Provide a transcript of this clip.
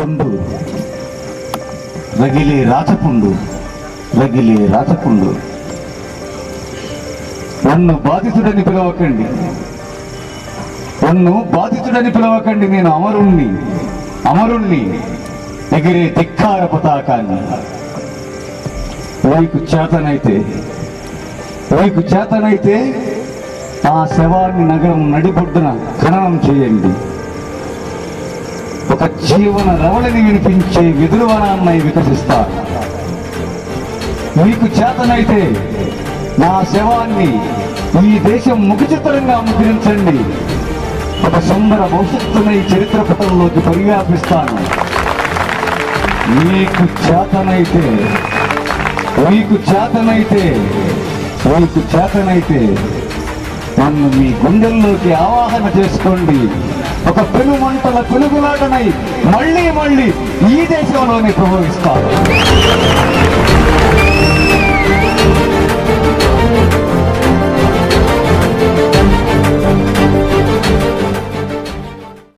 చొండు రగిలే రాచపుండు రగిలే రాచపుండు నన్ను బాధితుడని పిలవకండి. నన్ను బాధితుడని పిలవకండి నేను అమరుణ్ణి అమరుణ్ణి ఎగిరే ధిక్కార పతాకాన్ని. వైకు చేతనైతే వైకు చేతనైతే ఆ శవాన్ని నగరం నడిబొడ్డున ఖననం చేయండి. ఒక జీవన రవళిని వినిపించే విధులవనాన్ని వికసిస్తారు మీకు చేతనైతే నా శవాన్ని ఈ దేశం ముఖచిత్రంగా ముద్రించండి. ఒక సుందర భవిష్యత్తునై చరిత్ర పటంలోకి పరివ్యాపిస్తాను. మీకు చేతనైతే మీకు చేతనైతే మీకు చేతనైతే నన్ను మీ గుండెల్లోకి ఆవాహన చేసుకోండి. ఒక పెనుమంటల పెనుగులాటనై మళ్ళీ మళ్ళీ ఈ దేశంలోనే ప్రభవిస్తారు